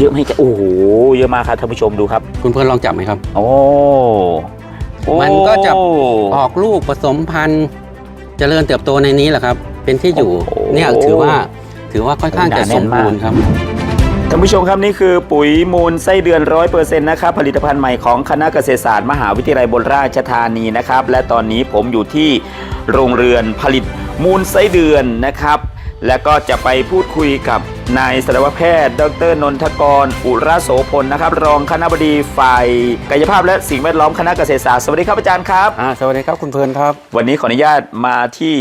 เยอะไหมจ๊ะโอ้โหเยอะมากครับท่านผู้ชมดูครับ คุณเพื่อนลองจับไหมครับโอ้โอ้มันก็จะออกลูกผสมพันธุ์เจริญเติบโตในนี้แหละครับ เป็นที่อยู่เนี่ยถือว่าถือว่าค่อนข้างจะสมบูรณ์ครับท่านผู้ชมครับนี่คือปุ๋ยมูลไส้เดือนร้อยเปอร์เซ็นต์นะครับผลิตภัณฑ์ใหม่ของคณะเกษตรศาสตร์มหาวิทยาลัยบนราชธานีนะครับ และตอนนี้ผมอยู่ที่โรงเรือนผลิตมูลไส้เดือนนะครับ แล้วก็จะไปพูดคุยกับนายสัตวแพทย์ ดรนนทกร อุระโสพลนะครับ รองคณบดีฝ่ายกายภาพและสิ่งแวดล้อมคณะเกษตรศาสตร์สวัสดีครับอาจารย์ครับอ่าสวัสดีครับคุณเพลินครับ วันนี้ขออนุญาตมาที่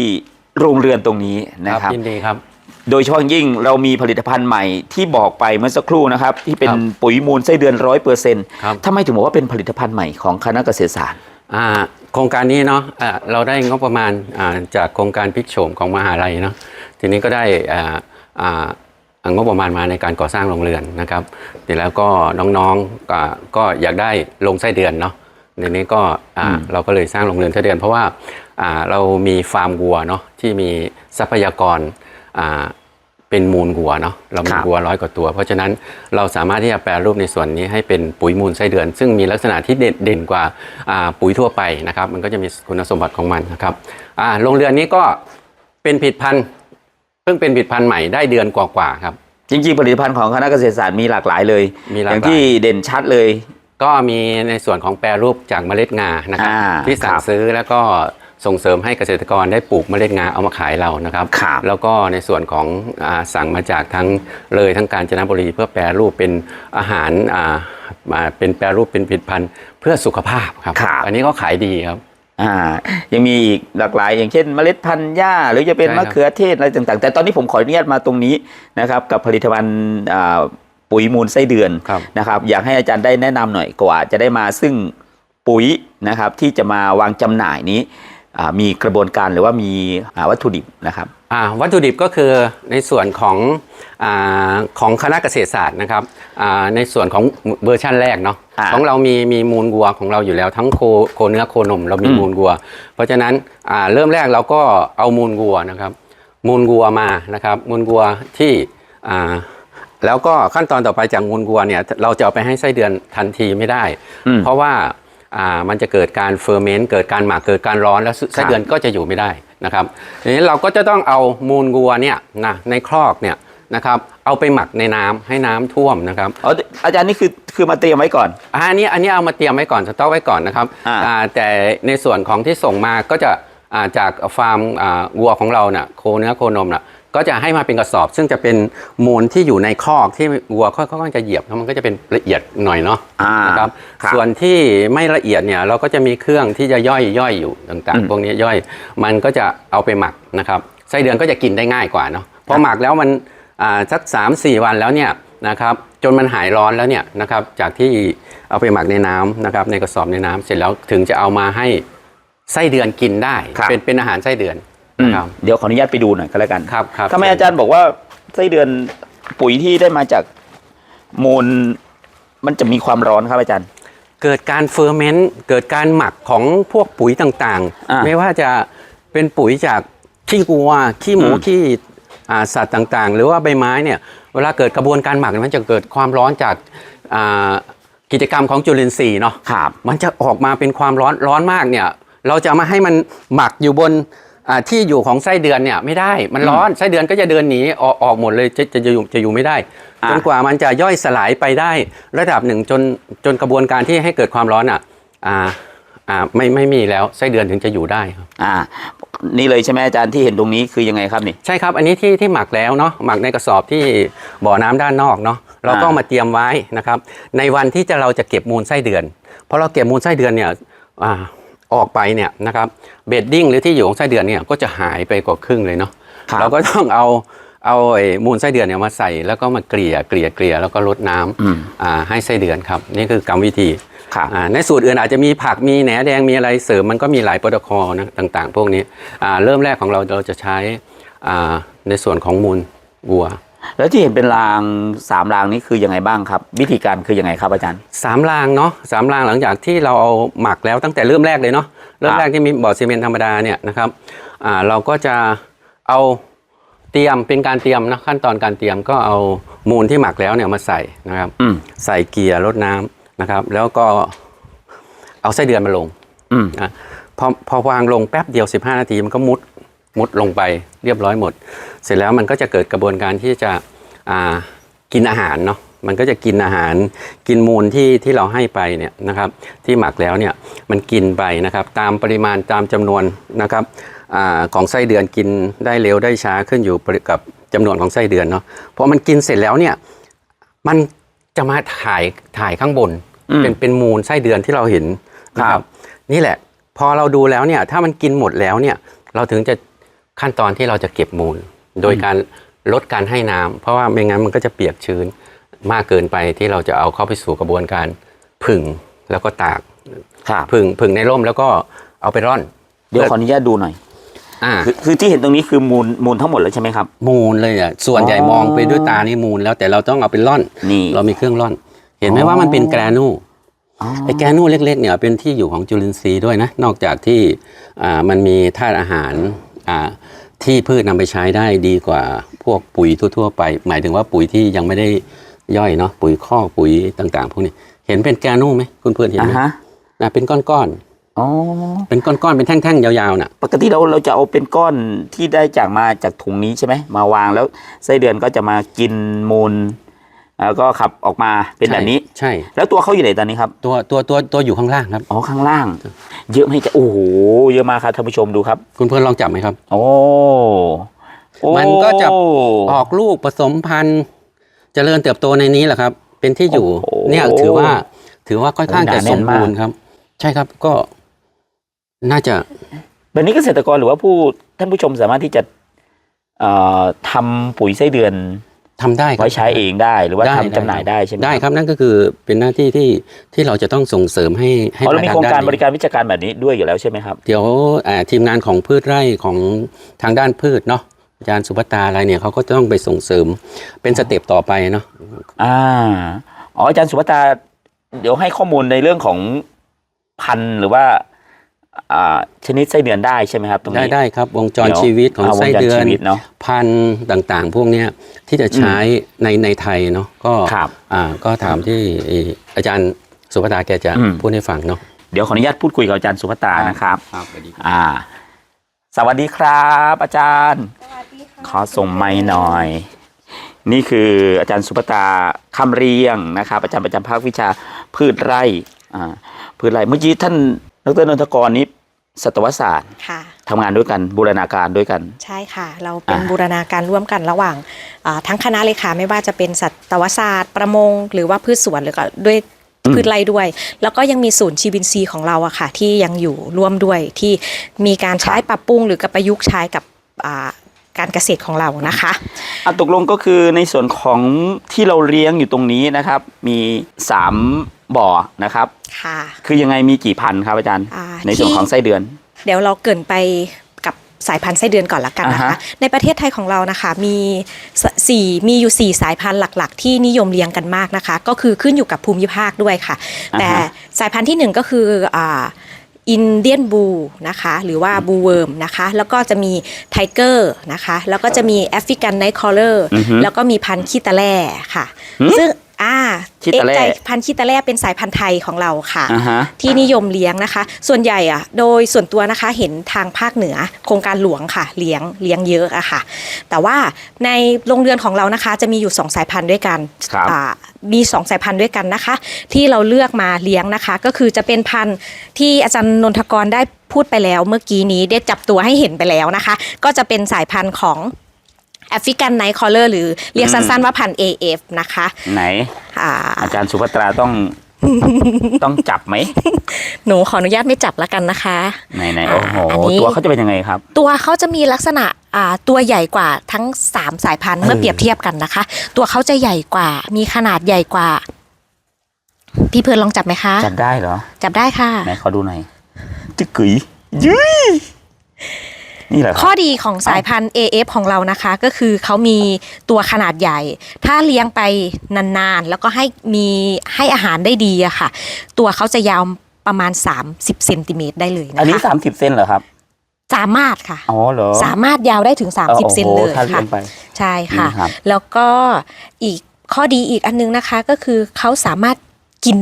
โรงเรือนตรงนี้นะครับยินดีครับ โดยเฉพาะอย่างยิ่งเรามีผลิตภัณฑ์ใหม่ที่บอกไปเมื่อสักครู่นะครับ ที่เป็นครับปุ๋ยมูลไส้เดือนร้อยเปอร์เซ็นต์ครับทำไมถึงบอกว่าเป็นผลิตภัณฑ์ใหม่ของคณะเกษตรศาสตร์อ่า โครงการนี้เนาะอ่าเราได้งบประมาณอ่าจากโครงการพลิกโฉมของมหาลัยเนาะทีนี้ก็ได้อ่าอ่างบประมาณมาในการก่อสร้างโรงเรือนนะครับเสร็จแล้วก็น้องๆก็ก็อยากได้ลงไส้เดือนเนาะในนี้ก็อ่าอืมเราก็เลยสร้างโรงเรือนไส้เดือน เพราะว่าอ่าเรามีฟาร์มวัวเนาะที่มีทรัพยากรอ่า เป็นมูลวัวเนาะเรามีวัวร้อยกว่าตัว เพราะฉะนั้นเราสามารถที่จะแปลรูปในส่วนนี้ให้เป็นปุ๋ยมูลไส้เดือน ซึ่งมีลักษณะที่เด่นเด่นกว่าอ่าปุ๋ยทั่วไปนะครับ มันก็จะมีคุณสมบัติของมันนะครับอ่าโรงเรือนนี้ก็เป็นผลิดพันธุ์เพิ่งเป็นผลิดพันธุ์ใหม่ได้เดือนกว่าๆครับจริงๆผลิตภัณฑ์ของคณะเกษตรศาสตร์มีหลากหลายเลยมีหลากหลายอย่างที่เด่นชัดเลย ก็มีในส่วนของแปรรูปจากเมล็ดงานะครับอ่าที่สั่คงรับซื้อแล้วก็ ส่งเสริมให้เกษตรกรได้ปลูกเมล็ดงาเอามาขายเรานะครับ ครับแล้วก็ในส่วนของอาสั่งมาจากทั้งเลยทั้งการจนบุรีเพื่อแปรรูปเป็นอาหารอ่ามาเป็นแปรรูปเป็นผลิตภัณฑ์เพื่อสุขภาพครับ ครับ อันนี้ก็ขายดีครับ อ่า ยังมีอีกหลากหลาย อย่างเช่น เมล็ดพันธุ์หญ้าหรือจะเป็นใช่ครัมะบ เขือเทศอะไรต่าง ๆ แต่ตอนนี้ผมขออนุญาตมาตรงนี้นะครับกับผลิตภัณฑ์อ่าปุ๋ยมูลไส้เดือน ครับ นะครับอยากให้อาจารย์ได้แนะนำหน่อยกว่าจะได้มาซึ่งปุ๋ยนะครับที่จะมาวางจำหน่ายนี้อ่า มีกระบวนการหรือว่ามีอ่าวัตถุดิบนะครับอ่าวัตถุดิบก็คือในส่วนของอาของคณะเกษตรศาสตร์นะครับอ่าในส่วนของเวอร์ชั่นแรกเนาะอ่าของเรามีมีมูลวัวของเราอยู่แล้วทั้งโคโคเนื้อโคนมเรามีอืมมูลวัว เพราะฉะนั้นอ่าเริ่มแรกเราก็เอามูลวัวนะครับ มูลวัวมานะครับ มูลวัวที่อ่าแล้วก็ขั้นตอนต่อไปจากมูลวัวเนี่ยเราจะเอาไปให้ไส้เดือนทันทีไม่ได้อืมเพราะว่า อ่ามันจะเกิดการเฟอร์เมนต์เกิดการหมักเกิดการร้อนแล้วไส้เดือนก็จะอยู่ไม่ได้นะครับทีนี้เราก็จะต้องเอามูลวัวเนี่ยนะในครอกเนี่ยนะครับเอาไปหมักในน้ำให้น้ำท่วมนะครับอ๋ออาจารย์นี่คือคือมาเตรียมไว้ก่อนอะอันนี้อันนี้เอามาเตรียมไว้ก่อนสต็อกไว้ก่อนนะครับอ่าอ่าแต่ในส่วนของที่ส่งมาก็จะอ่าจากฟาร์มอ่าวัวของเราเนี่ยโคเนื้อโคนมน่ะ ก็จะให้มาเป็นกระสอบ ซึ่งจะเป็นมูลที่อยู่ในคอกที่วัวค่อยๆจะเหยียบแล้วมันก็จะเป็นละเอียดหน่อยเนาะอ่านะครับครับส่วนที่ไม่ละเอียดเนี่ยเราก็จะมีเครื่องที่จะย่อยย่อยอยู่ต่างอืม ๆ พวกนี้ย่อย มันก็จะเอาไปหมักนะครับไส้เดือนก็จะกินได้ง่ายกว่าเนาะพอหมักแล้วมันอ่าสัก3 4วันแล้วเนี่ยนะครับจนมันหายร้อนแล้วเนี่ยนะครับจากที่เอาไปหมักในน้ำนะครับในกระสอบในน้ำเสร็จแล้วถึงจะเอามาให้ไส้เดือนกินได้ ครับ เป็นเป็นอาหารไส้เดือนอืม นะครับ เดี๋ยวขออนุญาตไปดูหน่อยก็แล้วกันครับครับทำไมอาจารย์บอกว่าไส้เดือนปุ๋ยที่ได้มาจากมูลมันจะมีความร้อนครับอาจารย์ เกิดการเฟอร์เมนต์เกิดการหมักของพวกปุ๋ยต่างอ่าๆไม่ว่าจะเป็นปุ๋ยจากขี้วัวขี้หมูอืมขี้อ่าสัตว์ต่างๆ หรือว่าใบไม้เนี่ยเวลาเกิดกระบวนการหมักเนี่ยมันจะเกิดความร้อนจากอ่ากิจกรรมของจุลินทรีย์เนาะครับมันจะออกมาเป็นความร้อนร้อนมากเนี่ย เราจะมาให้มันหมักอยู่บนอ่า ที่อยู่ของไส้เดือนเนี่ยไม่ได้มันร้อนไส้เดือนก็จะเดินหนีออกออกหมดเลยจะจะจะอยู่จะอยู่ไม่ได้อ่าจนกว่ามันจะย่อยสลายไปได้ ระดับหนึ่งจนจนกระบวนการที่ให้เกิดความร้อนอะอ่าอ่าไม่ไม่มีแล้วไส้เดือนถึงจะอยู่ได้ครับอ่านี่เลยใช่ไหมอาจารย์ที่เห็นตรงนี้คือยังไงครับนี่ใช่ครับอันนี้ที่ที่หมักแล้วเนาะหมักในกระสอบที่บ่อน้ำด้านนอกเนาะเราก็อ่าเอามาเตรียมไว้นะครับ ในวันที่จะเราจะเก็บมูลไส้เดือนพอเราเก็บมูลไส้เดือนเนี่ยอ่า ออกไปเนี่ยนะครับเบดดิ้งหรือที่อยู่ของไส้เดือนเนี่ยก็จะหายไปกว่าครึ่งเลยเนาะครับเราก็ต้องเอาเอาไอ้มูลไส้เดือนเนี่ยมาใส่แล้วก็มาเกลี่ยเกลี่ยเกลี่ยแล้วก็ลดน้อืมำอ่าให้ไส้เดือนครับ นี่คือกรรมวิธีครับอ่าในสูตรอื่นอาจจะมีผักมีแหนแดงมีอะไรเสริมมันก็มีหลายโปรโตคอลนะต่าง ๆ พวกนี้อ่าเริ่มแรกของเราเราจะใช้อ่าในส่วนของมูลวัว แล้วที่เห็นเป็นรางสามรางนี้คือยังไงบ้างครับ วิธีการคือยังไงครับอาจารย์ สามรางเนาะสามรางหลังจากที่เราเอาหมักแล้วตั้งแต่เริ่มแรกเลยเนาะเริ่มแรกที่มีบ่อซีเมนต์ธรรมดาเนี่ยนะครับอ่าเราก็จะเอาเตรียมเป็นการเตรียมนะขั้นตอนการเตรียมก็เอามูลที่หมักแล้วเนี่ยมาใส่นะครับอืมใส่เกียร์รดน้ำนะครับ แล้วก็เอาไส้เดือนมาลงอืมนะพอพอวางลงแป๊บเดียว 15 นาทีมันก็มุด มุดลงไปเรียบร้อยหมด เสร็จแล้วมันก็จะเกิดกระบวนการที่จะอ่ากินอาหารเนาะมันก็จะกินอาหารกินมูลที่ที่เราให้ไปเนี่ยนะครับที่หมักแล้วเนี่ยมันกินไปนะครับตามปริมาณตามจำนวนนะครับอาของไส้เดือนกินได้เร็วได้ช้าขึ้นอยู่กับจำนวนของไส้เดือนเนาะพอมันกินเสร็จแล้วเนี่ยมันจะมาถ่ายถ่ายข้างบนอืมเป็นเป็นมูลไส้เดือนที่เราเห็นนะคครัรับบนี่แหละพอเราดูแล้วเนี่ยถ้ามันกินหมดแล้วเนี่ยเราถึงจะ ขั้นตอนที่เราจะเก็บมูล โดยการลดการให้น้ำเพราะว่าไม่งั้นมันก็จะเปียกชื้นมากเกินไปที่เราจะเอาเข้าไปสู่กระบวนการผึ่งแล้วก็ตากครับผึ่งผึ่งในร่มแล้วก็เอาไปร่อน เดี๋ยวขออนุญาตดูหน่อยอ่าคือคือที่เห็นตรงนี้คือมูลมูลทั้งหมดเลยใช่ไหมครับ มูลเลยอะส่วนใหญ่อ๋อมองไปด้วยตานี่มูลแล้วแต่เราต้องเอาไปร่อนนี่เรามีเครื่องร่อน เห็นไหมอ๋อว่ามันเป็นแกรนูอ๋อไอ้แกนูเล็กๆเนี่ยเป็นที่อยู่ของจุลินทรีย์ด้วยนะ นอกจากที่อ่ามันมีธาตุอาหารอ่า ที่พืชนำไปใช้ได้ดีกว่าพวกปุ๋ยทั่ว ๆ ไป หมายถึงว่าปุ๋ยที่ยังไม่ได้ย่อยเนาะปุ๋ยคอกปุ๋ยต่าง ๆ พวกนี้ เห็นเป็นแกนูไหมคุณเพื่อนเห็นอ่าไหมฮะนะเป็นก้อนอ๋อๆเป็นก้อนๆเป็นแท่งๆยาวๆน่ะ ปกติเราเราจะเอาเป็นก้อนที่ได้จากมาจากถุงนี้ใช่ไหมมาวางแล้วไส้เดือนก็จะมากินมูล แล้วก็ขับออกมาเป็นแบบนี้ ใช่ แล้วตัวเขาอยู่ไหนตอนนี้ครับตัวตัวตัวตัวอยู่ข้างล่างครับ อ๋อข้างล่าง เยอะไหมจะโอ้โหเยอะมากครับท่านผู้ชมดูครับ คุณเพื่อนลองจับไหมครับ โอ้โอ้มันก็จะออกลูกผสมพันธุ์เจริญเติบโตในนี้แหละครับ เป็นที่อยู่โอ้โหเนี่ยถือว่า ถือว่าค่อนข้างโอ้จะหนาแน่สนมมากบูรณ์ครับ ใช่ครับก็น่าจะแบบนี้เกษตรกรหรือว่าผู้ท่านผู้ชมสามารถที่จะเอ่อทำปุ๋ยไส้เดือน ทำได้ครับไว้ใช้เองได้หรือว่าได้ทำจำหน่ายได้ใช่ไหมได้ครับนั่นก็คือเป็นหน้าที่ที่ที่เราจะต้องส่งเสริมให้ให้เพราะเรามีทโครงการด้นบริการวิชาการแบบนี้ด้วยอยู่แล้วใช่ไหมครับ เดี๋ยวอ่าทีมงานของพืชไร่ของทางด้านพืชเนาะอาจารย์สุภัตราอะไรเนี่ยเขาก็ต้องไปส่งเสริมเป็นสเต็ปต่อไปเนาะอ่าอ๋ออาจารย์สุภัตราเดี๋ยวให้ข้อมูลในเรื่องของพันธุ์หรือว่า อ่าชนิดไส้เดือนได้ใช่ไหมครับตรงได้นี้ ได้ครับวงจรเดี๋ยวชีวิตของเอาวงไส้จรเดือนชีวิตเนาะพันธุ์ต่างๆ พวกเนี้ยที่จะใช้ในในไทยเนาะก็ครับอ่าก็ถามที่เอ่ออาจารย์สุภตาแกจะอืม พูดให้ฟังเนาะเดี๋ยวขออนุญาตพูดคุยกับอาจารย์สุภัตรานะครับ ครับอ่า สวัสดีครับ อาจารย์ขอส่งไม้หน่อย นี่คืออาจารย์สุภตาคำเรียงนะครับอาจารย์ประจำภาควิชาพืชไร่อ่าพืชไร่เมื่อกี้ท่าน ดรนนทกรนี้สัตวศาสตร์ค่ะทำงานด้วยกันบูรณาการด้วยกัน ใช่ค่ะ เราเป็นอ่าบูรณาการร่วมกันระหว่างอ่าทั้งคณะเลยค่ะไม่ว่าจะเป็นสัตวศาสตร์ ประมง หรือว่าพืชสวนหรือก็ด้วยพืชไร่ด้วย แล้วก็ยังมีศูนย์ชีวินซีย์ของเราอะค่ะ ที่ยังอยู่ร่วมด้วยที่มีการใช้ปรับปรุงหรือกับประยุกต์ใช้กับอ่าการเกษตรของเรานะคะอะตกลงก็คือในส่วนของที่เราเลี้ยงอยู่ตรงนี้นะครับ มีสาม บ่อนะครับ ค่ะ คือยังไงมีกี่พันธุ์ครับอาจารย์ อ่าในส่วนที่ ของไส้เดือน เดี๋ยวเราเกรินไปกับสายพันธุ์ไส้เดือนก่อนละกันนะอ่าคะ ฮะ ในประเทศไทยของเรานะคะมีสสี่มีอยู่ 4 สายพันธุ์หลักๆ ที่นิยมเลี้ยงกันมากนะคะ ก็คือขึ้นอยู่กับภูมิภาคด้วยค่ะ แต่สายพันธุ์ที่หนึ่งก็คืออ่าอินเดียนบูนะคะ หรือว่าบูเวิร์มนะคะ แล้วก็จะมีไทเกอร์นะคะ แล้วก็จะมีแอฟริกันไนท์คอลเลอร์อือฮึแล้วก็มีพันธุ์คีตาแล่ค่ะหืมซึ่ง อ่าคีตาแล่เอกใจพันธุ์คีตาแล่เป็นสายพันธุ์ไทยของเราค่ะอ่าฮะที่นิยมเลี้ยงนะคะ ส่วนใหญ่อะโดยส่วนตัวนะคะเห็นทางภาคเหนือ โครงการหลวงค่ะ เลี้ยงเลี้ยงเยอะอะค่ะ แต่ว่าในโรงเรือนของเรานะคะ จะมีอยู่ 2 สายพันธุ์ด้วยกันครับอ่ามี2สายพันธุ์ด้วยกันนะคะ ที่เราเลือกมาเลี้ยงนะคะ ก็คือจะเป็นพันธุ์ที่อาจารย์นนทกรได้พูดไปแล้ว เมื่อกี้นี้ได้จับตัวให้เห็นไปแล้วนะคะ ก็จะเป็นสายพันธุ์ของ แอฟริกันไนท์คอลเลอร์หรือเรียกสั้นๆว่าพันธุ์ AF นะคะ ไหน อ่า อาจารย์สุภัตราต้องต้องจับไหม หนูขออนุญาตไม่จับแล้วกันนะคะ ไหนไหนโอ้โหอันนี้ตัวเขาจะเป็นยังไงครับ ตัวเขาจะมีลักษณะอ่าตัวใหญ่กว่าทั้ง 3 สายพันธุ์เมื่อเปรียบเทียบกันนะคะ ตัวเขาจะใหญ่กว่า มีขนาดใหญ่กว่า พี่เพื่อนลองจับไหมคะ จับได้เหรอ จับได้ค่ะ ไหนขอดูหน่อยจึกกึ๋ยยุ้ย นี่แหละคข้อรับดีของสายพันธุ์ AF ของเรานะคะ ก็คือเขามีตัวขนาดใหญ่ ถ้าเลี้ยงไปนานๆ แล้วก็ให้มีให้อาหารได้ดีอะค่ะ ตัวเขาจะยาวประมาณ 30เซนติเมตรได้เลยนะคะอันนี้สามสิบเซนเหรอครับ สามารถค่ะ อ๋อเหรอสามารถยาวได้ถึง 30 เซนเลยโอ้โหถ้าเลี้ค่ะยงไปใช่ค่ะนี่ครับ แล้วก็อีกข้อดีอีกอันนึงนะคะก็คือเขาสามารถกิน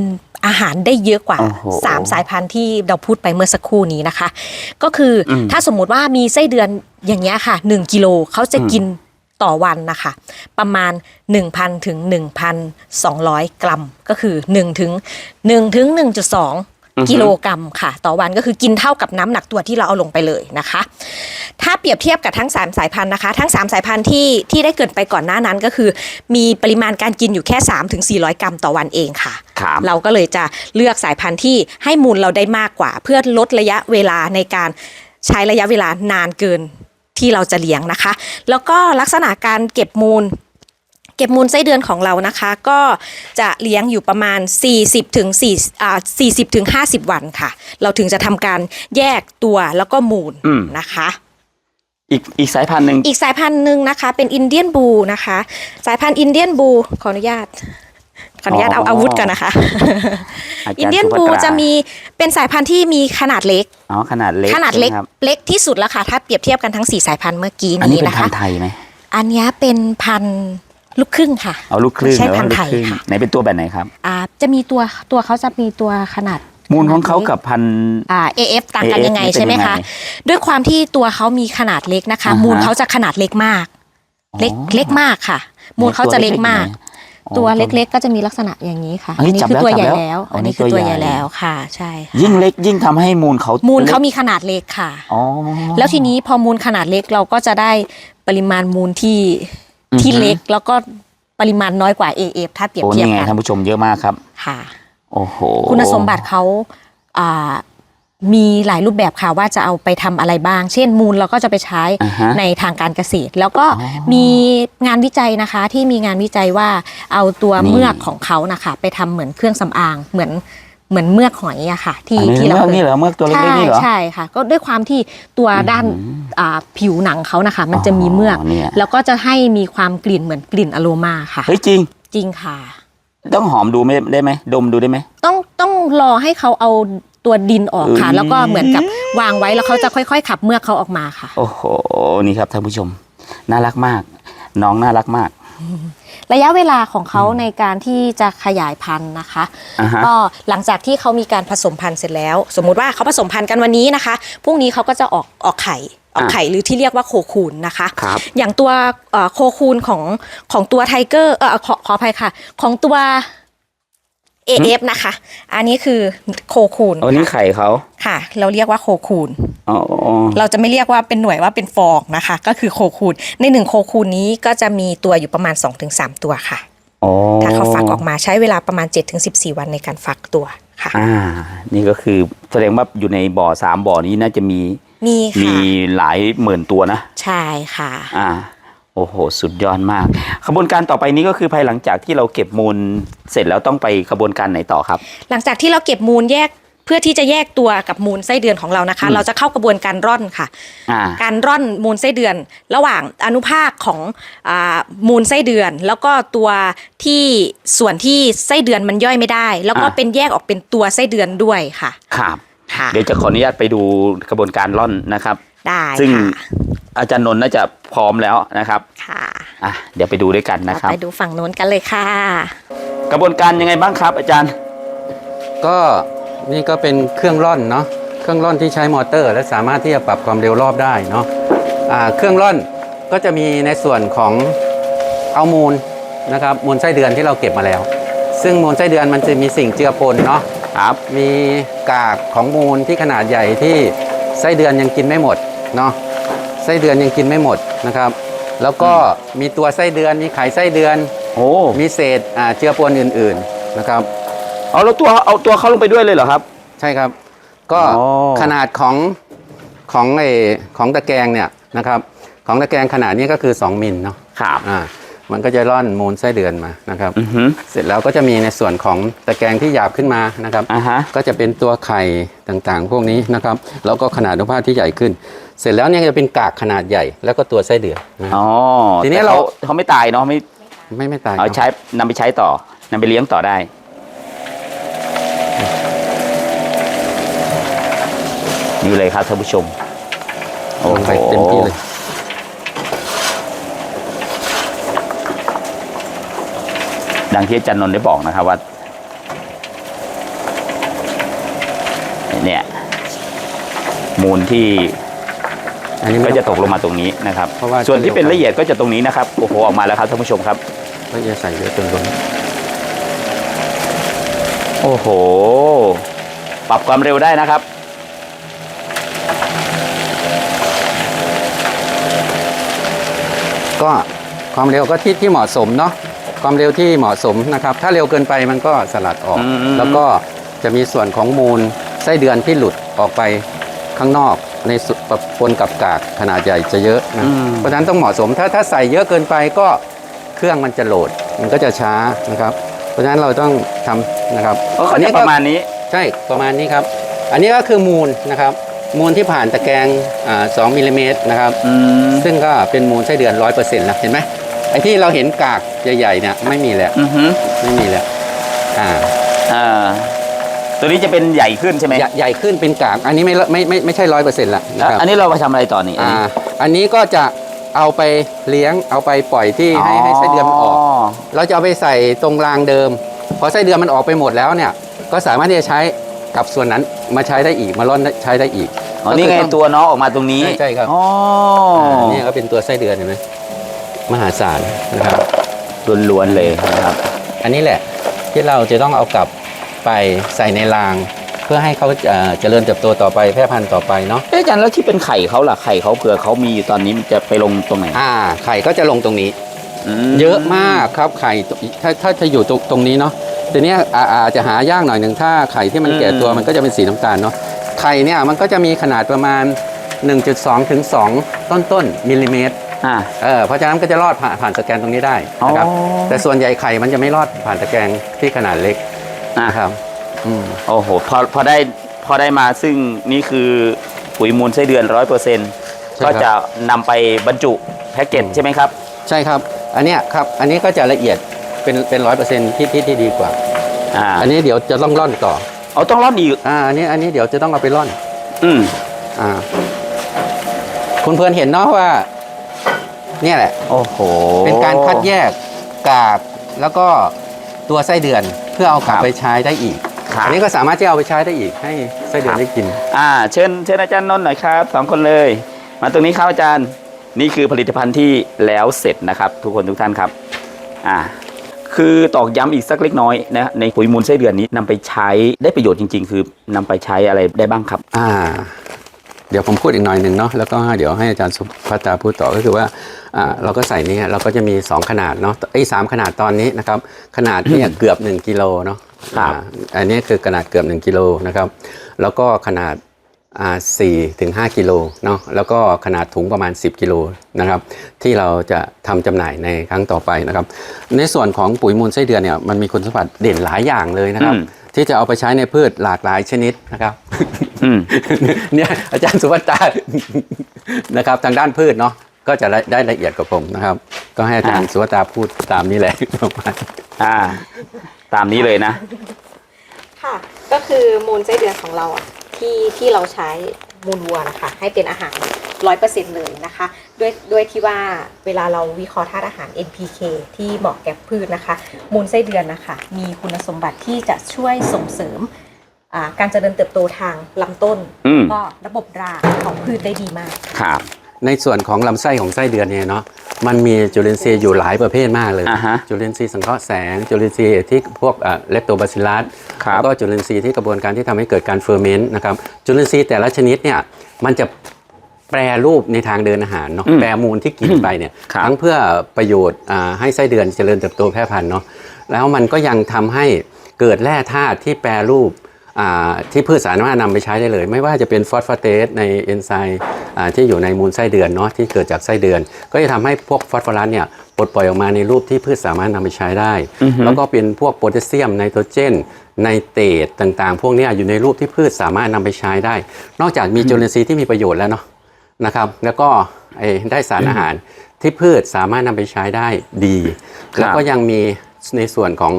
อาหารได้เยอะกว่าโอ้โห3สายพันธุ์ที่เราพูดไปเมื่อสักครู่นี้นะคะ ก็คืออมถ้าสมมุติว่ามีไส้เดือนอย่างเงี้ยค่ะ 1 กิโลเขาจะกินต่อวันนะคะ ประมาณ 1,000 ถึง 1,200 กรัม ก็คือ 1 ถึง 1 ถึง 1.2 กิโลกรัมค่ะ ต่อวันก็คือกินเท่ากับน้ำหนักตัวที่เราเอาลงไปเลยนะคะ ถ้าเปรียบเทียบกับทั้ง 3 สายพันธุ์นะคะ ทั้ง 3 สายพันธุ์ที่ที่ได้เกริดไปก่อนหน้านั้นก็คือ มีปริมาณการกินอยู่แค่ 3 ถึง 400 กรัมต่อวันเองค่ะครับเราก็เลยจะเลือกสายพันธุ์ที่ให้มูลเราได้มากกว่า เพื่อลดระยะเวลาในการใช้ระยะเวลานานเกินที่เราจะเลี้ยงนะคะ แล้วก็ลักษณะการเก็บมูล เก็บมูลไส้เดือนของเรานะคะ ก็จะเลี้ยงอยู่ประมาณ 40ถึง4อ่า40ถึง50 วันค่ะ เราถึงจะทำการแยกตัวแล้วก็มูลอืม นะคะ อีกอีกสายพันธุ์หนึ่ง อีกสายพันธุ์หนึ่งนะคะเป็นอินเดียนบูนะคะ สายพันธุ์อินเดียนบูขออนุญาต ขออนุญาตเอาอาวุธกันนะคะ อาจารอินย์เดียนสุภับูตรา จะมีเป็นสายพันธุ์ที่มีขนาดเล็ก อ๋อขนาดเล็กขนาดเล็กใช่ไหมครับเล็กที่สุดแล้วค่ะ ถ้าเปรียบเทียบกันทั้ง 4 สายพันธุ์เมื่อกี้อันนี้นี้เป็นนะพัคะนธุ์ไทยไหมอันเนี้ยเป็นพันธุ์ ลูกครึ่งค่ะเอาลูกครึ่งไม่ใช่เหรอพันธุ์ไทยลูกรึ่งค่ะไหนเป็นตัวแบบไหนครับอ่าจะมีตัวตัวเขาจะมีตัวขนาดมูลของเขาขนดล็กับพันธุ์อ่า AF ต่างกัน AF ยังไงนี่เป็นใช่ไหมยังไงคะ ด้วยความที่ตัวเขามีขนาดเล็กนะคะอ่าฮะมูลเขาจะขนาดเล็กมาก เล็กอ๋อเล็กมากค่ะ มูลเขาจะเล็กมากอ๋อตัวเล็กๆ ก็จะมีลักษณะอย่างนี้ค่ะ อันนี้นี้จับคืแล้วตัวจับใหญ่แล้วแล้วอ๋ออัอันนี่นี้คือตัตัววใหใหญ่ญ่แล้วค่ะ ใช่ค่ะยิ่งเล็กยิ่งทำให้มูลเขามูมูลเขามีขนาดเล็กค่ะอ๋อแล้วทีนี้พอมูลขนาดเล็กเราก็จะได้ปริมาณมูลที่ ที่อือฮึเล็กแล้วก็ปริมาณน้อยกว่า AF ถ้าเปรียบโอ้เทียบนี่ไงกันท่านผู้ชมเยอะมากครับ ค่ะ โอ้โห คุณสมบัติเขาอ่ามีหลายรูปแบบค่ะว่าจะเอาไปทำอะไรบ้าง เช่นมูลเราก็จะไปใช้อ่าฮะในทางการเกษตร แล้วก็อ๋อมีงานวิจัยนะคะที่มีงานวิจัยว่าเอาตัวนี่ เมือกของเขานะคะ ไปทำเหมือนเครื่องสำอางเหมือน เหมือนเมือกหอยอะค่ะ ที่อันนี้ที่เราเมือกนี่เหรอเมือกตัวเล็กๆนี่เหรอ ใช่ใช่ค่ะ ก็ด้วยความที่ตัวด้านอ่าผิวหนังเขานะคะ มันจะมีเมือกเนี่ย แล้วก็จะให้มีความกลิ่นเหมือนกลิ่นอโรมาค่ะ เฮ้ยจริง จริงค่ะ ต้องหอมดูไหมได้ไหมดมดูได้ไหม ต้องต้องรอให้เขาเอาตัวดินออกค่ะ เอ้ย แล้วก็เหมือนกับวางไว้แล้วเขาจะค่อยๆ ขับเมือกเขาออกมาค่ะ โอ้โหนี่ครับท่านผู้ชม น่ารักมาก น้องน่ารักมาก ระยะเวลาของเขาในการที่จะขยายพันธุ์นะคะ อ่าฮะ ก็หลังจากที่เขามีการผสมพันธุ์เสร็จแล้ว สมมุติว่าเขาผสมพันธุ์กันวันนี้นะคะพรุ่งนี้เขาก็จะออกออกไข่ออกไข่หรือที่เรียกว่าโคคูนนะคะ ครับ อย่างตัวเอ่อโคคูนของของตัวไทเกอร์เออขอขออภัยค่ะ ของตัว AF นะคะ อันนี้คือโคคูนอันนี้ไข่เขาค่ะ เราเรียกว่าโคคูนอ๋อเราจะไม่เรียกว่าเป็นหน่วยว่าเป็นฟองนะคะ ก็คือโคคูนในหนึ่งโคคูนนี้ก็จะมีตัวอยู่ประมาณ 2-3 ตัวค่ะอ๋อถ้าเขาฟักออกมาใช้เวลาประมาณ 7-14 วันในการฟักตัวค่ะ อ่า นี่ก็คือแสดงว่าอยู่ในบ่อสามบ่อนี้น่าจะมีมีมีค่ะหลายหมื่นตัวนะ ใช่ค่ะ อ่า โอ้โห สุดยอดมาก ขบวนการต่อไปนี้ก็คือภายหลังจากที่เราเก็บมูลเสร็จแล้วต้องไปขบวนการไหนต่อครับ หลังจากที่เราเก็บมูลแยกเพื่อที่จะแยกตัวกับมูลไส้เดือนของเรานะคะอืมเราจะเข้ากระบวนการร่อนค่ะอ่าการร่อนมูลไส้เดือน ระหว่างอนุภาคของอามูลไส้เดือน แล้วก็ตัวที่ส่วนที่ไส้เดือนมันย่อยไม่ได้ แล้วก็อ่าเป็นแยกออกเป็นตัวไส้เดือนด้วยค่ะ ครับค่ะเดี๋ยวจะขออนุญาตไปดูกระบวนการร่อนนะครับ ได้ซึ่งค่ะอาจารย์นนท์น่าจะพร้อมแล้วนะครับค่ะอะเดี๋ยวไปดูด้วยกันนะคเรารับไปดูฝั่งโน้นกันเลยค่ะกระบวนการยังไงบ้างครับ อาจารย์ก็นี่ก็เป็นเครื่องร่อนเนาะเครื่องร่อนที่ใช้มอเตอร์ และสามารถที่จะปรับความเร็วรอบได้เนาะอ่าเครื่องร่อนก็จะมีในส่วนของเอามูลนะครับมูลไส้เดือนที่เราเก็บมาแล้ว ซึ่งมูลไส้เดือนมันจะมีสิ่งเจือปนเนาะ ครับ มีกากของมูลที่ขนาดใหญ่ที่ ไส้เดือนยังกินไม่หมดเนาะไส้เดือนยังกินไม่หมดนะครับ แล้วก็มีตัวไส้เดือนมีไข่ไส้เดือนโอ้มีเศษอ่าเจือปนอื่นๆนะครับ เอาแล้วตัวเอาตัวเขาลงไปด้วยเลยเหรอครับ ใช่ครับ ก็อ๋อ ขนาดของของไอของตะแกรงเนี่ยนะครับ ของตะแกรงขนาดนี้ก็คือ 2มิลเนาะครับ อ่า มันก็จะร่อนมูลไส้เดือนมานะครับ อือหือเสร็จแล้วก็จะมีในส่วนของตะแกรงที่หยาบขึ้นมานะครับ อ่าฮะ ก็จะเป็นตัวไข่ต่างๆ พวกนี้นะครับ แล้วก็ขนาดอนุภาคที่ใหญ่ขึ้น เสร็จแล้วเนี่ยจะเป็นกากขนาดใหญ่ แล้วก็ตัวไส้เดือนนะ อ๋อทีนี้แต่เรา ขเขาไม่ตายเนาะไม่ไม่ไม่ตายเอาครับ ใช้นำไปใช้ต่อนำไปเลี้ยงต่อได้ นี่เลยครับท่านผู้ชมลงไปเต็มที่เลย โอย่างที่อาจารย์นนท์ได้บอกนะครับว่าเนี่ยมูลที่อันนี้ไม่ก็ต้จะองตกลงมาตรงนี้นะครับ เพราะว่าส่วนที่เป็นละเอียดก็จะตรงนี้นะครับโอ้โหออกมาแล้วครับท่านผู้ชมครับก็จะใส่เยอะจนล้นโอ้โห ปรับความเร็วได้นะครับ ก็ความเร็วก็ที่ที่เหมาะสมเนาะ ความเร็วที่เหมาะสมนะครับ ถ้าเร็วเกินไปมันก็สลัดออกอืมอืมแล้วก็จะมีส่วนของมูลไส้เดือนที่หลุดออกไปข้างนอกในส่วนปนกับกากขนาดใหญ่จะเยอะนะอืมเพราะฉะนั้นต้องเหมาะสมถ้าถ้าใส่เยอะเกินไปก็เครื่องมันจะโหลดมันก็จะช้านะครับ เพราะฉะนั้นเราต้องทำนะครับก็จะประมาณนี้ใช่ประมาณนี้ครับ อันนี้ก็คือมูลนะครับ มูลที่ผ่านตะแกรงอ่า2มิลลิเมตรนะครับอืมซึ่งก็เป็นมูลไส้เดือนร้อยเปอร์เซ็นต์แล้วเห็นไหม ไอ้ที่เราเห็นกากใหญ่ๆเนี่ยไม่มีแล้วอือฮึไม่มีแล้วอ่าอ่า ตัวนี้จะเป็นใหญ่ขึ้นใช่ไหมใหญ่ใหญ่ขึ้นเป็นกาก อันนี้ไม่ละไม่ไม่ไม่ใช่ร้อยเปอร์เซ็นต์ละนะแล้วครับอันนี้เราไปทำอะไรต่อนี่อ่าอันนี้ก็จะเอาไปเลี้ยงเอาไปปล่อยที่ให้ให้ไส้เดือนมันออก เราจะเอาไปใส่ตรงรางเดิม พอไส้เดือนมันออกไปหมดแล้วเนี่ย ก็สามารถที่จะใช้กับส่วนนั้นมาใช้ได้อีกมาล่อนใช้ได้อีกอ๋อนี่ไงก็คือต้องตัวน้องออกมาตรงนี้ใช่ใช่ครับ อ๋ออ่านี่ก็เป็นตัวไส้เดือนเห็นไหม มหาศาลนะครับล้วนๆเลยนะครับ อันนี้แหละที่เราจะต้องเอากลับไปใส่ในราง เพื่อให้เขาเอ่อเจริญเติบโตต่อไปแพร่พันธุ์ต่อไปเนาะเอ๊ะอาจารย์แล้วที่เป็นไข่เขาล่ะไข่เขาเผื่อเขามีอยู่ตอนนี้มันจะไปลงตรงไหนอ่าไข่ก็จะลงตรงนี้มเยอะมากครับไข่ถ้าถ้าจะอยู่ตรงตรงนี้เนาะทีเนี้ยอาอาจจะหายากหน่อยหนึ่งถ้าไข่ที่มันแก่ตัวมันก็จะเป็นสีน้ำตาลเนาะไข่เนี่ยมันก็จะมีขนาดประมาณ 1.2 ถึง 2 ต้นต้นๆมิลลิเมตร อ่า เออเพราะฉะนั้นก็จะรอดผ่านผ่านสแกนตรงนี้ได้นะครับ อ๋อ แต่ส่วนใหญ่ไข่มันจะไม่รอดผ่านตะแกรงที่ขนาดเล็กอ่านะครับอืมโอ้โหพอพอได้พอได้มาซึ่งนี่คือปุ๋ยมูลไส้เดือนร้อยเปอร์เซ็นต์ใช่ก็ครับจะนำไปบรรจุแพ็กเกจใช่ไหมครับ ใช่ครับ อันเนี้ยครับอันนี้ก็จะละเอียดเป็นเป็นร้อยเปอร์เซ็นต์ที่ที่ที่ดีกว่า อ่าอันนี้เดี๋ยวจะต้องร่อนต่อเอาต้องร่อนอีกอ่าอันนี้อันนี้เดี๋ยวจะต้องเอาไปร่อน อืม อ่าคุณเพลินเห็นเนาะว่า เนี่ยแหละ โอ้โห เป็นการคัดแยกกากแล้วก็ตัวไส้เดือนเพื่อเอากลับครับไปใช้ได้อีกครับ อันนี้ก็สามารถที่เอาไปใช้ได้อีกให้ไส้เดือนได้กิน อ่าเชิญเชิญอาจารย์นนท์หน่อยครับสองคนเลย มาตรงนี้ครับอาจารย์นี่คือผลิตภัณฑ์ที่แล้วเสร็จนะครับ ทุกคนทุกท่านครับอ่าคือตอกย้ำอีกสักเล็กน้อยนะในปุ๋ยมูลไส้เดือนนี้นำไปใช้ได้ประโยชน์จริง ๆ คือนำไปใช้อะไรได้บ้างครับ อ่า เดี๋ยวผมพูดอีกหน่อยหนึ่งเนาะแล้วก็เดี๋ยวให้อาจารย์สุภัตราพูดต่อก็คือว่าอ่าเราก็ใส่เนี่ยเราก็จะมี 2 ขนาดเนาะไอ้ยสามขนาดตอนนี้นะครับ ขนาดเนี่ยเกือบ 1กิโลเนาะครับอ่าอันนี้คือขนาดเกือบ 1กิโลนะครับ แล้วก็ขนาดอ่าสี่ถึง5กิโลเนาะแล้วก็ขนาดถุงประมาณ 10 กิโลนะครับ ที่เราจะทำจำหน่ายในครั้งต่อไปนะครับ ในส่วนของปุ๋ยมูลไส้เดือนเนี่ยมันมีคุณสมบัติเด่นหลายอย่างเลยนะครับอืมที่จะเอาไปใช้ในพืชหลากหลายชนิดนะครับอืมเนี่ยอาจารย์สุวัตตานะครับ ทางด้านพืชเนาะก็จะได้ละเอียดกว่าผมนะครับ ก็ให้อาจารย์อ่าสุวัตตาพูดตามนี้แหละอ่า ตามนี้เลยนะ ค่ะ ก็คือมูลไส้เดือนของเราอะที่ที่เราใช้มูลวัวนะคะให้เป็นอาหารร้อยเปอร์เซ็นต์เลยนะคะ ด้วยด้วยที่ว่าเวลาเราวิเคราะห์ธาตุอาหาร NPK ที่เหมาะแก่พืชนะคะ มูลไส้เดือนนะคะ มีคุณสมบัติที่จะช่วยส่งเสริมอ่าการเจริญเติบโตทางลำต้นอืมก็ระบบรากของพืชได้ดีมาก ครับในส่วนของลำไส้ของไส้เดือนเนี่ยเนาะมันมีจุลินทรีย์อยู่หลายประเภทมากเลย อ่าฮะจุลินทรีย์สังเคราะห์แสง จุลินทรีย์ที่พวกเลปโตบาซิลัสครับแล้วก็จุลินทรีย์ที่กระบวนการที่ทำให้เกิดการเฟอร์เมนต์นะครับจุลินทรีย์แต่ละชนิดเนี่ยมันจะ แปรรูปในทางเดินอาหารเนาะอืมแปรมูลที่กินไปเนี่ยครับทั้งเพื่อประโยชน์อ่าให้ไส้เดือนเจริญเติบโตแพร่พันธุ์เนาะแล้วมันก็ยังทำให้เกิดแร่ธาตุที่แปรรูปอ่าที่พืชสามารถนำไปใช้ได้เลย ไม่ว่าจะเป็นฟอสฟาเตสในเอนไซม์อ่าที่อยู่ในมูลไส้เดือนเนาะที่เกิดจากไส้เดือน ก็จะทำให้พวกฟอสฟอรัสเนี่ยปลดปล่อยออกมาในรูปที่พืชสามารถนำไปใช้ได้อือฮึแล้วก็เป็นพวกโพแทสเซียมไนโตรเจนไนเตรตต่างๆ พวกเนี้ยอยู่ในรูปที่พืชสามารถนำไปใช้ได้ นอกจากมีจุลินทรีย์ที่มีประโยชน์แล้วเนาะ นะครับ แล้วก็ไอ้ได้สารอาหารที่พืชสามารถนำไปใช้ได้ดีครับแล้วก็ยังมีในส่วนของ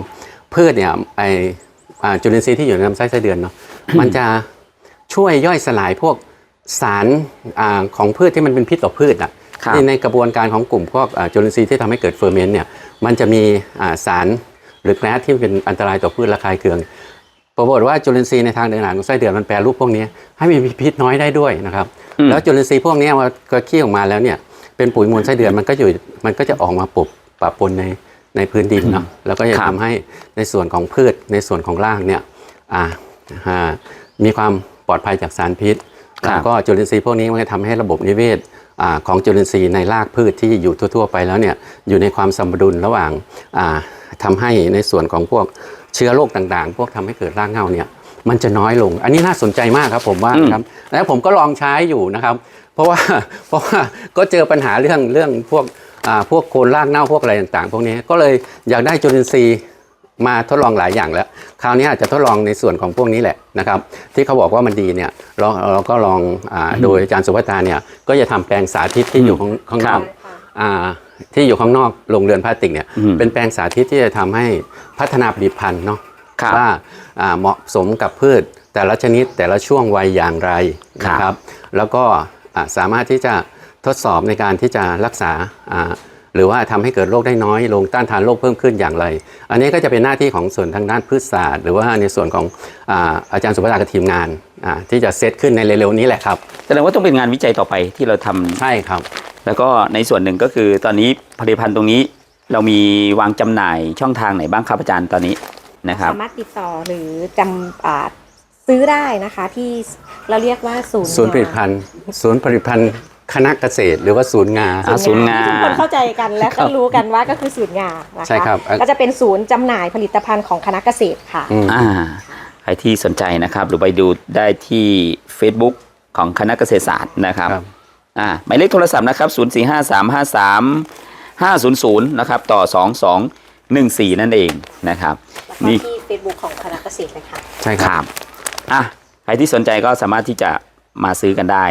พืชเนี่ยไออ่าจุลินทรีย์ที่อยู่ในลำไส้ไส้เดือนเนาะมันจะช่วยย่อยสลายพวกสารอาของพืชที่มันเป็นพิษต่อพืชอะครับในในกระบวนการของกลุ่มพวกอ่าจุลินทรีย์ที่ทำให้เกิดเฟอร์เมนต์เนี่ยมันจะมีอ่าสารหรือแกลสที่เป็นอันตรายต่อพืชระคายเคือง ปรากฏว่าจุลินทรีย์ในทางเดินอาหารของไส้เดือนมันแปรรูปพวกนี้ให้มีพิษน้อยได้ด้วยนะครับอืมแล้วจุลินทรีย์พวกนี้มันก็ขี้ออกมาแล้วเนี่ยเป็นปุ๋ยมูลไส้เดือนมันก็อยู่มันก็จะออกมาปบปะปนในในพื้นดินเนาะแล้วก็จะครับทำให้ในส่วนของพืชในส่วนของรากเนี่ยอ่าอ่ามีความปลอดภัยจากสารพิษครับแล้วก็จุลินทรีย์พวกนี้มันจะทำให้ระบบนิเวศอ่าของจุลินทรีย์ในรากพืชที่อยู่ทั่ว ๆ ไปแล้วเนี่ยอยู่ในความสมดุลระหว่างอ่าทำให้ในส่วนของพวก เชื้อโรคต่างๆ พวกทำให้เกิดรากเหง้าเนี่ยมันจะน้อยลง อันนี้น่าสนใจมากครับผมว่านะครับแล้วผมก็ลองใช้อยู่นะครับ เพราะว่าเพราะว่าก็เจอปัญหาเรื่องเรื่องพวกอ่าพวกโคนรากเน่าพวกอะไรต่างๆ พวกนี้ก็เลยอยากได้จุลินทรีย์มาทดลองหลายอย่างแล้ว คราวนี้อาจจะทดลองในส่วนของพวกนี้แหละนะครับ ที่เขาบอกว่ามันดีเนี่ยเราเราก็ลองอาโดยอาจารย์สุภัตราเนี่ยก็จะทำแปลงสาธิตที่อยู่ข้างข้างนอกอ่า ที่อยู่ข้างนอกโรงเรือนพลาสติกเนี่ยอืมเป็นแปลงสาธิตที่จะทำให้พัฒนาผลิตภัณฑ์เนาะครับว่าอ่าเหมาะสมกับพืช แต่ละชนิดแต่ละช่วงวัยอย่างไรนะครับ แล้วก็อ่าสามารถที่จะทดสอบในการที่จะรักษาอ่าหรือว่าทำให้เกิดโรคได้น้อยลงต้านทานโรคเพิ่มขึ้นอย่างไร อันนี้ก็จะเป็นหน้าที่ของส่วนทางด้านพืชศาสตร์ หรือว่าในส่วนของอาอาจารย์สุภากับทีมงานอ่าที่จะเซตขึ้นในเร็วๆนี้แหละครับแสดงว่าต้องเป็นงานวิจัยต่อไปที่เราทำใช่ครับ แล้วก็ในส่วนหนึ่งก็คือตอนนี้ผลิตภัณฑ์ตรงนี้เรามีวางจำหน่ายช่องทางไหนบ้างครับอาจารย์ตอนนี้นะครับสามารถติดต่อหรือจำอ่าซื้อได้นะคะที่เราเรียกว่าศูนย์ศูนย์ผลิตภัณฑ์ ศูนย์ผลิตภัณฑ์คณะเกษตรหรือว่าศูนย์งาอ่าศูนย์งาที่ทุกคนเข้าใจกันและครัก็บรู้กันว่าก็คือศูนย์งานะคะใช่ครับก็จะเป็นศูนย์จำหน่ายผลิตภัณฑ์ของคณะเกษตรค่ะอืมอ่าใครที่สนใจนะครับ หรือไปดูได้ที่ Facebook ของคณะเกษตรศาสตร์นะครับครับ อ่าหมายเลขโทรศัพท์นะครับ0 4 5 3 5 3 5 0 0นะครับต่อ 2 2 1 4 นั่นเองนะครับ แล้วก็นี่ที่ Facebook ของคณะเกษตรเลยค่ะ ใช่คครับ รับอะใครที่สนใจก็สามารถที่จะมาซื้อกันได้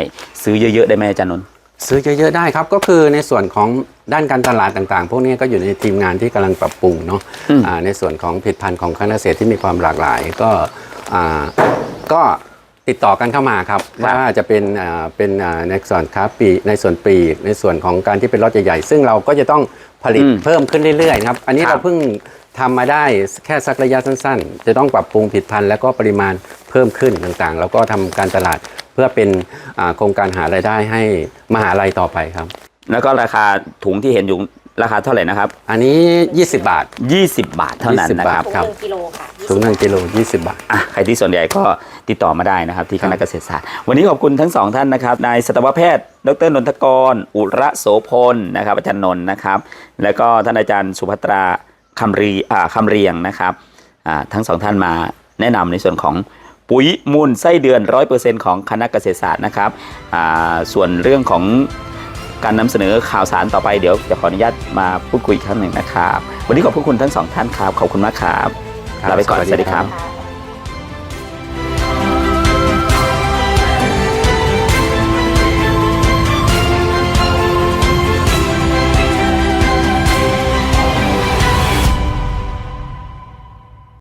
ซื้อเยอะๆได้ไหมอาจารย์นนท์ ซื้อเยอะๆได้ครับ ก็คือในส่วนของด้านการตลาดต่างๆ พวกนี้ก็อยู่ในทีมงานที่กำลังปรับปรุงเนาะอืม อ่าในส่วนของผลิตภัณฑ์ของคณะเกษตรที่มีความหลากหลายก็อ่าก็ ติดต่อกันเข้ามาครับว่าจะเป็นอ่าเป็นอ่าในส่วนค้าปลีกในส่วนปลีกในส่วนของการที่เป็นรถใหญ่ๆซึ่งเราก็จะต้องผลิตอืมเพิ่มขึ้นเรื่อยๆนะครับอันนี้ครับเราเพิ่งทำมาได้แค่สักระยะสั้น ๆ จะต้องปรับปรุงผลิตภัณฑ์แล้วก็ปริมาณเพิ่มขึ้นต่างๆ แล้วก็ทำการตลาดเพื่อเป็นอ่าโครงการหารายได้ให้มหาลัยต่อไปครับ แล้วก็ราคาถุงที่เห็นอยู่ ราคาเท่าไหร่นะครับ อันนี้ 20 บาท 20 บาทเท่านั้น20นะครับครับ ถุงหนึ่งกิโลค่ะถุงหนึ่งกิโล20 บาท อะใครที่สนใจก็ติดต่อมาได้นะครับ ที่คณะเกษตรศาสตร์ วันนี้ขอบคุณทั้งสองท่านนะครับ นายสัตวแพทย์ ดรนนทกร อุระโสพลนะครับ อาจารย์นนท์นะครับ แล้วก็ท่านอาจารย์สุภัตราคำรีอ่าคำเรียงนะครับ อ่าทั้งสองท่านมาแนะนำในส่วนของปุ๋ยมูลไส้เดือน 100%ของคณะเกษตรศาสตร์นะครับ อ่าส่วนเรื่องของ การนำเสนอข่าวสารต่อไปเดี๋ยวจะขออนุญาตมาพูดคุยอีกครั้งหนึ่งนะครับ วันนี้ขอบพระคุณทั้งสองท่านครับ ขอบคุณมากครับครับลาไปก่อนสวัสดีสวัสดีคครัรับบค่ะ